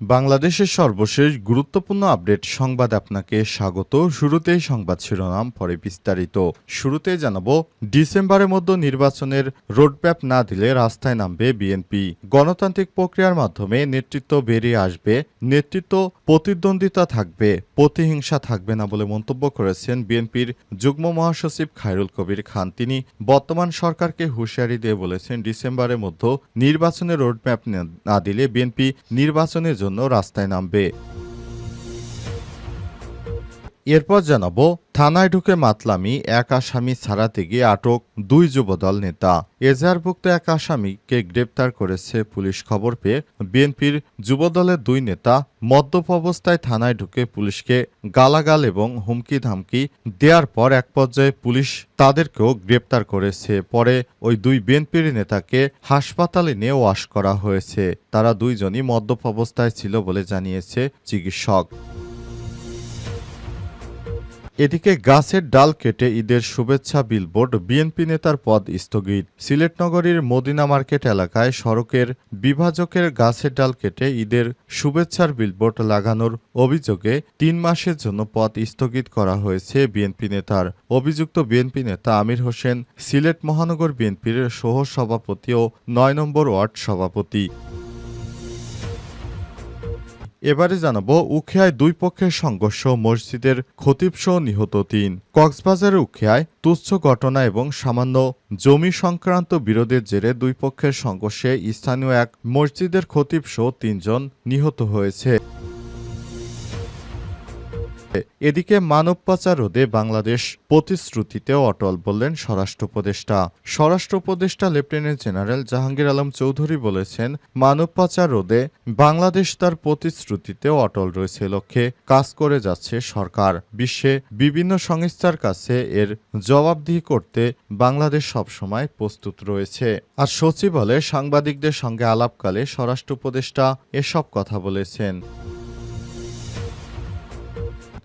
বাংলাদেশের সর্বশেষ গুরুত্বপূর্ণ আপডেট সংবাদ আপনাকে স্বাগত। শুরুতেই সংবাদ শিরোনাম, পরে বিস্তারিত। শুরুতে জানাব, ডিসেম্বরের মধ্যে নির্বাচনের রোডম্যাপ না দিলে রাস্তায় নামবে বিএনপি। গণতান্ত্রিক প্রক্রিয়ার মাধ্যমে নেতৃত্ব বেরিয়ে আসবে, নেতৃত্ব প্রতিদ্বন্দ্বিতা থাকবে, প্রতিহিংসা থাকবে না বলে মন্তব্য করেছেন বিএনপির যুগ্ম মহাসচিব খায়রুল কবির খান। তিনি বর্তমান সরকারকে হুঁশিয়ারি দিয়ে বলেছেন, ডিসেম্বরের মধ্যে নির্বাচনের রোডম্যাপ না দিলে বিএনপি নির্বাচনের জন্য রাস্তায় নামবে। এরপর জানাব, থানায় ঢুকে মাতলামি, এক আসামি ছাড়াতে গিয়ে আটক দুই যুবদল নেতা। এজাহারভুক্ত এক আসামিকে গ্রেপ্তার করেছে পুলিশ খবর পেয়ে বিএনপির যুবদলের দুই নেতা মদ্যপ অবস্থায় থানায় ঢুকে পুলিশকে গালাগাল এবং হুমকি ধামকি দেওয়ার পর এক পর্যায়ে পুলিশ তাদেরকেও গ্রেপ্তার করেছে। পরে ওই দুই বিএনপির নেতাকে হাসপাতালে নিয়ে ওয়াশ করা হয়েছে। তারা দুইজনই মদ্যপ অবস্থায় ছিল বলে জানিয়েছে চিকিৎসক। এদিকে গাছের ডাল কেটে ঈদের শুভেচ্ছা বিলবোর্ড বিএনপি নেতার পদ স্থগিত। সিলেট নগরীর মদিনা মার্কেট এলাকায় সড়কের বিভাজকের গাছের ডাল কেটে ঈদের শুভেচ্ছার বিলবোর্ড লাগানোর অভিযোগে তিন মাসের জন্য পদ স্থগিত করা হয়েছে বিএনপি নেতার। অভিযুক্ত বিএনপি নেতা আমির হোসেন সিলেট মহানগর বিএনপির সহ সভাপতি ও নয় নম্বর ওয়ার্ড সভাপতি। এবারে জানাব উখিয়ায় দুই পক্ষের সংঘর্ষ, মসজিদের খতিবসহ নিহত তিন। কক্সবাজারের উখিয়ায় তুচ্ছ ঘটনা এবং সামান্য জমি সংক্রান্ত বিরোধের জেরে দুই পক্ষের সংঘর্ষে স্থানীয় এক মসজিদের খতিবসহ তিনজন নিহত হয়েছে। এদিকে মানব পাচার রোধে বাংলাদেশ প্রতিশ্রুতিতে অটল বললেন স্বরাষ্ট্র উপদেষ্টা। স্বরাষ্ট্র উপদেষ্টা লেফটেন্যান্ট জেনারেল জাহাঙ্গীর আলম চৌধুরী বলেছেন মানব পাচার রোধে বাংলাদেশ তার প্রতিশ্রুতিতে অটল রয়েছে লক্ষ্যে কাজ করে যাচ্ছে সরকার। বিশ্বে বিভিন্ন সংস্থার কাছে এর জবাবদিহি করতে বাংলাদেশ সবসময় প্রস্তুত রয়েছে। আর সচিবালয়ে সাংবাদিকদের সঙ্গে আলাপকালে স্বরাষ্ট্র উপদেষ্টা এসব কথা বলেছেন।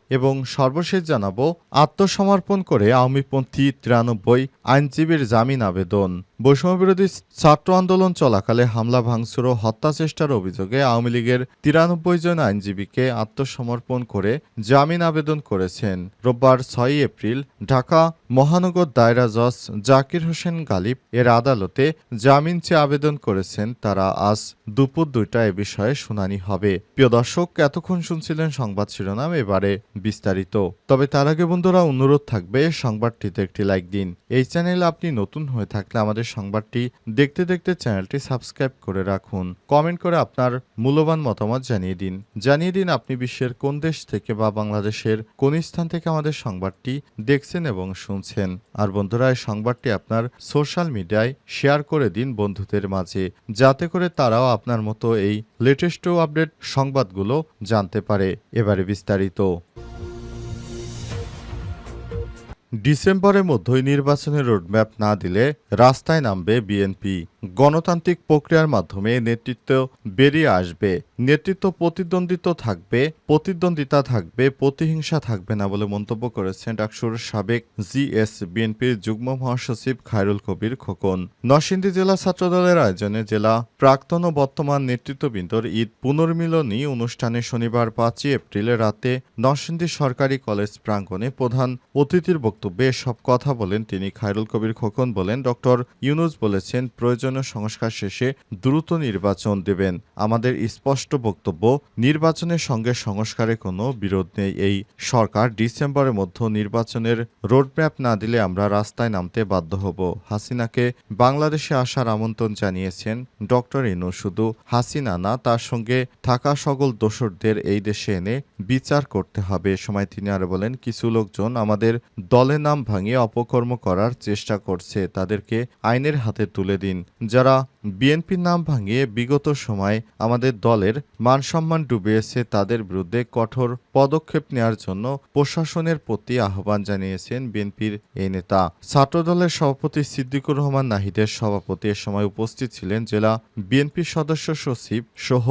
এবং সর্বশেষ জানাব আত্মসমর্পণ করে আওয়ামীপন্থী তিরানব্বই আইনজীবীর জামিন আবেদন। বৈষম্যবিরোধী ছাত্র আন্দোলন চলাকালে হামলা, ভাঙচুর ও হত্যা চেষ্টার অভিযোগে আওয়ামী লীগের তিরানব্বই জন আইনজীবীকে আত্মসমর্পণ করে জামিন আবেদন করেছেন। রোববার ছয়ই এপ্রিল ঢাকা মহানগর দায়রা জজ জাকির হোসেন গালিব এর আদালতে জামিন চেয়ে আবেদন করেছেন। তারা আজ দুপুর দুইটা এ বিষয়ে শুনানি হবে। প্রিয় দর্শক, এতক্ষণ শুনছিলেন সংবাদ শিরোনাম, এবারে বিস্তারিত। তবে তার আগে বন্ধুরা, অনুরোধ থাকবে, সংবাদটিতে একটি লাইক দিন। এই চ্যানেল আপনি নতুন হয়ে থাকলে আমাদের সংবাদটি দেখতে দেখতে চ্যানেলটি সাবস্ক্রাইব করে রাখুন। কমেন্ট করে আপনার মূল্যবান মতামত জানিয়ে দিন। জানিয়ে দিন আপনি বিশ্বের কোন দেশ থেকে বা বাংলাদেশের কোন স্থান থেকে আমাদের সংবাদটি দেখছেন এবং শুনছেন। আর বন্ধুরা, এই সংবাদটি আপনার সোশ্যাল মিডিয়ায় শেয়ার করে দিন বন্ধুদের মাঝে, যাতে করে তারাও আপনার মতো এই লেটেস্ট আপডেট সংবাদগুলো জানতে পারে। এবারে বিস্তারিত। ডিসেম্বরের মধ্যেই নির্বাচনের রোডম্যাপ না দিলে রাস্তায় নামবে বিএনপি। গণতান্ত্রিক প্রক্রিয়ার মাধ্যমে নেতৃত্ব বেরিয়ে আসবে। নেতৃত্ব প্রতিদ্বন্দ্বিত্ব থাকবে, প্রতিদ্বন্দ্বিতা থাকবে, প্রতিহিংসা থাকবে না বলে মন্তব্য করেছেন ডাকসুর সাবেক জিএস বিএনপির যুগ্ম মহাসচিব খায়রুল কবির খোকন। নরসিংদী জেলা ছাত্রদলের আয়োজনে জেলা প্রাক্তন ও বর্তমান নেতৃত্ববৃন্দর ঈদ পুনর্মিলনী অনুষ্ঠানে শনিবার পাঁচই এপ্রিল রাতে নরসিংদী সরকারি কলেজ প্রাঙ্গণে প্রধান অতিথির বক্তব্যে সব কথা বলেন তিনি। খায়রুল কবির খোকন বলেন, ডক্টর ইউনুস বলেছেন প্রয়োজনীয় সংস্কার শেষে দ্রুত নির্বাচন দেবেন। আমাদের স্পষ্ট বক্তব্য, নির্বাচনের সঙ্গে সংস্কারে কোনো বিরোধ নেই। এই সরকার ডিসেম্বরের মধ্যে নির্বাচনের রোডম্যাপ না দিলে আমরা রাস্তায় নামতে বাধ্য হব। হাসিনাকে বাংলাদেশে আসার আমন্ত্রণ জানিয়েছেন ডক্টর ইনু। শুধু হাসিনা না, তার সঙ্গে থাকা সকল দোষরদের এই দেশে এনে বিচার করতে হবে। সময় তিনি আরও বলেন, কিছু লোকজন আমাদের দলে নাম ভাঙিয়ে অপকর্ম করার চেষ্টা করছে। তাদেরকে আইনের হাতে তুলে দিন। যারা বিএনপির নাম ভাঙিয়ে বিগত সময় আমাদের দলের মান সম্মান ডুবিয়েছে তাদের বিরুদ্ধে কঠোর পদক্ষেপ নেওয়ার জন্য প্রশাসনের প্রতি আহ্বান জানিয়েছেন বিএনপির এই নেতা। ছাত্রদলের সভাপতি সিদ্দিকুর রহমান নাহিদের সভাপতি এ সময় উপস্থিত ছিলেন জেলা বিএনপির সদস্য সচিব সহ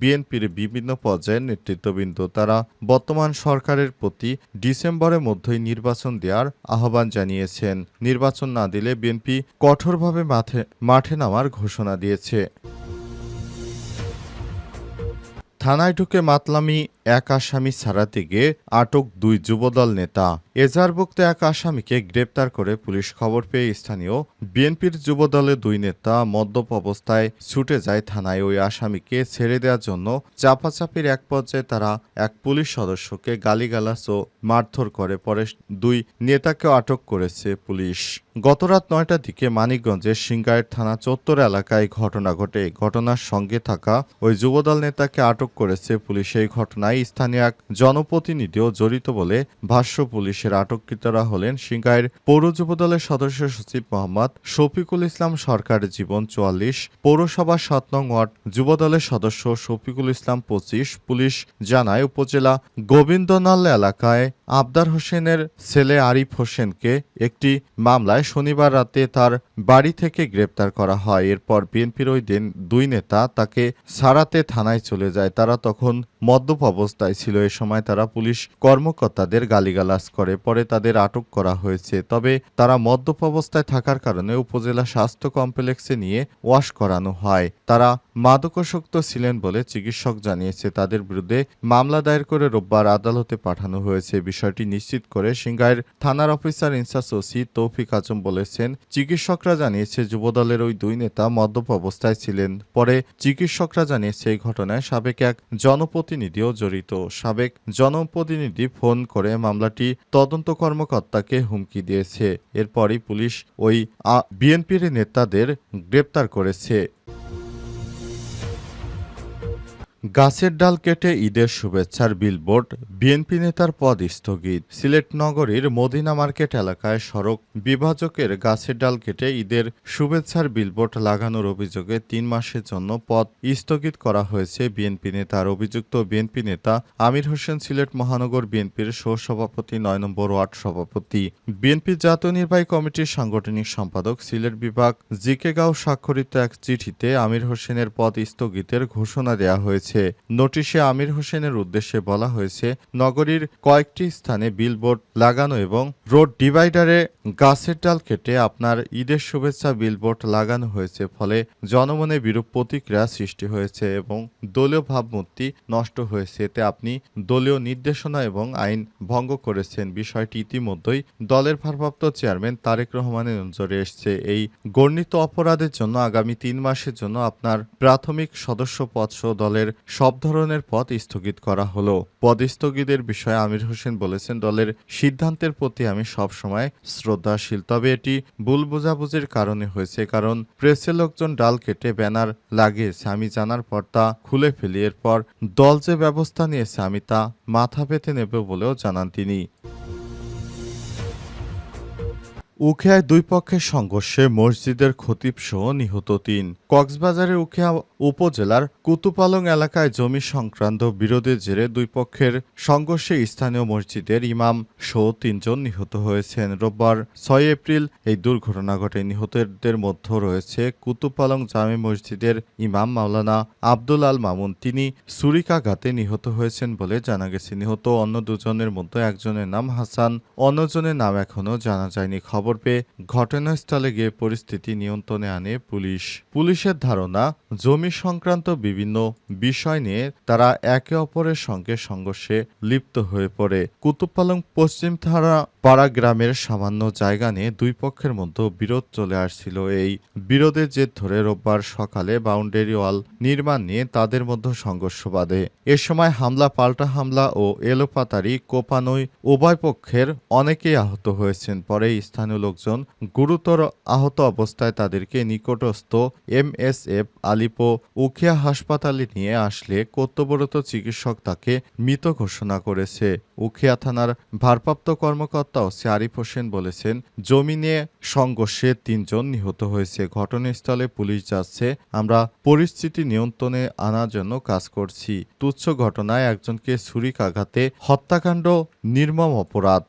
বিএনপির বিভিন্ন পর্যায়ের নেতৃত্ববৃন্দ। তারা বর্তমান সরকারের প্রতি ডিসেম্বরের মধ্যেই নির্বাচন দেওয়ার আহ্বান জানিয়েছেন। নির্বাচন না দিলে বিএনপি কঠোরভাবে মাঠে মাঠে নামার ঘোষণা দিয়েছে। থানায় ঢুকে মাতলামি এক আসামি ছাড়াতে গিয়ে আটক দুই যুবদল নেতা। এজারভুক্ত এক আসামিকে গ্রেপ্তার করে পুলিশ খবর পেয়ে স্থানীয় বিএনপির যুবদলের দুই নেতা মদ্যপ অবস্থায় ছুটে যায় থানায় ওই আসামিকে ছেড়ে দেওয়ার জন্য। চাপাচাপির এক পর্যায়ে তারা এক পুলিশ সদস্যকে গালিগালাজ ও মারধর করে। পরে দুই নেতাকেও আটক করেছে পুলিশ। গতরাত নয়টার দিকে মানিকগঞ্জের সিংগাইর থানা চত্বর এলাকায় ঘটনা ঘটে। ঘটনার সঙ্গে থাকা ওই যুবদল নেতাকে আটক করেছে পুলিশ। এই ঘটনায় স্থানীয় এক জনপ্রতিনিধিও জড়িত বলে ভাষ্য পুলিশের আটককৃতরা হলেন সিংগাইর পৌর যুবদলের সদস্য সচিব মোহাম্মদ শফিকুল ইসলাম সরকার জীবন চুয়াল্লিশ, পৌরসভা সাত নং ওয়ার্ড, যুবদলের সদস্য শফিকুল ইসলাম পঁচিশ, পুলিশ জানায় উপজেলা গোবিন্দনাল এলাকায় আবদার হোসেনের ছেলে আরিফ হোসেনকে একটি মামলায় শনিবার রাতে তার বাড়ি থেকে গ্রেপ্তার করা হয়। এরপর বিএনপির ওই দিন দুই নেতা তাকে সারাতে থানায় চলে যায়। তারা তখন মদ্যপ অবস্থায় ছিল। এ সময় তারা পুলিশ কর্মকর্তাদের গালিগালাজ করে, পরে তাদের আটক করা হয়েছে। তবে তারা মদ্যপ অবস্থায় থাকার কারণে উপজেলা স্বাস্থ্য কমপ্লেক্সে নিয়ে ওয়াশ করানো হয়। তারা মাদকাসক্ত ছিলেন বলে চিকিৎসক জানিয়েছে। তাদের বিরুদ্ধে মামলা দায়ের করে রোববার আদালতে পাঠানো হয়েছে। বিষয়টি নিশ্চিত করে সিংগাইর থানার অফিসার ইনচার্জ ওসি তৌফিক আজম বলেছেন, চিকিৎসকরা জানিয়েছে যুবদলের ওই দুই নেতা মদ্যপ অবস্থায় ছিলেন। পরে চিকিৎসকরা জানিয়েছে এই ঘটনায় সাবেক এক জনপ্রতিনিধিও জড়িত। সাবেক জনপ্রতিনিধি ফোন করে মামলাটি তদন্ত কর্মকর্তাকে হুমকি দিয়েছে। এরপরই পুলিশ ওই বিএনপির নেতাদের গ্রেপ্তার করেছে। গাছের ডাল কেটে ঈদের শুভেচ্ছার বিলবোর্ড, বিএনপি নেতার পদ স্থগিত। সিলেট নগরীর মদিনা মার্কেট এলাকায় সড়ক বিভাজকের গাছের ডাল কেটে ঈদের শুভেচ্ছার বিলবোর্ড লাগানোর অভিযোগে তিন মাসের জন্য পদ স্থগিত করা হয়েছে বিএনপি নেতার। অভিযুক্ত বিএনপি নেতা আমির হোসেন সিলেট মহানগর বিএনপির সহসভাপতি, নয় নম্বর ওয়ার্ড সভাপতি। বিএনপি জাতীয় নির্বাহী কমিটির সাংগঠনিক সম্পাদক, সিলেট বিভাগ জিকেগাঁও স্বাক্ষরিত এক চিঠিতে আমির হোসেনের পদ স্থগিতের ঘোষণা দেওয়া হয়েছে। নোটিশে আমির হোসেনের উদ্দেশ্যে বলা হয়েছে, নগরীর কয়েকটি স্থানে বিলবোর্ড লাগানো এবং রোড ডিভাইডারে গাছের ডাল কেটে আপনার ঈদের শুভেচ্ছা বিলবোর্ড লাগানো হয়েছে, ফলে জনমনে বিরূপ প্রতিক্রিয়া সৃষ্টি হয়েছে এবং দলীয় ভাবমূর্তি নষ্ট হয়েছে। এতে আপনি দলীয় নির্দেশনা এবং আইন ভঙ্গ করেছেন। বিষয়টি ইতিমধ্যেই দলের ভারপ্রাপ্ত চেয়ারম্যান তারেক রহমানের নজরে এসছে। এই গর্ণিত অপরাধের জন্য আগামী তিন মাসের জন্য আপনার প্রাথমিক সদস্য পদসহ দলের সব ধরনের পদ স্থগিত করা হলো। পদ স্থগিতের বিষয়ে আমির হোসেন বলেছেন, দলের সিদ্ধান্তের প্রতি আমি সবসময় শ্রদ্ধাশীল। তবে এটি ভুল বোঝাবুঝির কারণে হয়েছে, কারণ প্রেসের লোকজন ডাল কেটে ব্যানার লাগিয়েছে। আমি জানার পর তা খুলে ফেলি, এরপর দল যে ব্যবস্থা নিয়েছে আমি তা মাথা পেতে নেবে বলেও জানান তিনি। উখিয়ায় দুই পক্ষের সংঘর্ষে মসজিদের খতিব সহ নিহত তিন। কক্সবাজারের উখিয়া উপজেলার কুতুপালং এলাকায় জমি সংক্রান্ত বিরোধের জেরে দুই পক্ষের সংঘর্ষে স্থানীয় মসজিদের ইমাম সহ তিনজন নিহত হয়েছেন। রোববার ছয় এপ্রিল এই দুর্ঘটনা ঘটে। নিহতদের মধ্যে রয়েছে কুতুপালং জামে মসজিদের ইমাম মাওলানা আব্দুল আল মামুন। তিনি সুরিকাঘাতে নিহত হয়েছেন বলে জানা গেছে। নিহত অন্য দুজনের মধ্যে একজনের নাম হাসান, অন্যজনের নাম এখনও জানা যায়নি। খবর পেয়ে ঘটনাস্থলে গিয়ে পরিস্থিতি নিয়ন্ত্রণে আনে পুলিশ। পুলিশের ধারণা, জমি সংক্রান্ত বিভিন্ন বিষয় নিয়ে তারা একে অপরের সঙ্গে সংঘর্ষে লিপ্ত হয়ে পড়ে। কুতুবপালং পশ্চিম থানা পাড়া গ্রামের সামান্য জায়গা নিয়ে দুই পক্ষের মধ্যে বিরোধ চলে আসছিল। এই বিরোধের জের ধরে রোববার সকালে বাউন্ডারি ওয়াল নির্মাণ নিয়ে তাদের মধ্যে সংঘর্ষ বাধে। এ সময় হামলা, পাল্টা হামলা ও এলোপাতারি কোপানোয় উভয় পক্ষের অনেকেই আহত হয়েছেন। পরে স্থানীয় স্থানীয় লোকজন গুরুতর আহত অবস্থায় তাদেরকে নিকটস্থ এমএসএফ, আলিপো উখিয়া হাসপাতালে নিয়ে আসলে কর্তব্যরত চিকিৎসক তাকে মৃত ঘোষণা করেছে। উখিয়া থানার ভারপ্রাপ্ত কর্মকর্তা ওসি আরিফ হোসেন বলেছেন জমি নিয়ে সংঘর্ষে তিনজন নিহত হয়েছে। ঘটনাস্থলে পুলিশ যাচ্ছে। আমরা পরিস্থিতি নিয়ন্ত্রণে আনার জন্য কাজ করছি। তুচ্ছ ঘটনায় একজনকে ছুরিকাঘাতে হত্যাকাণ্ড, নির্মম অপরাধ।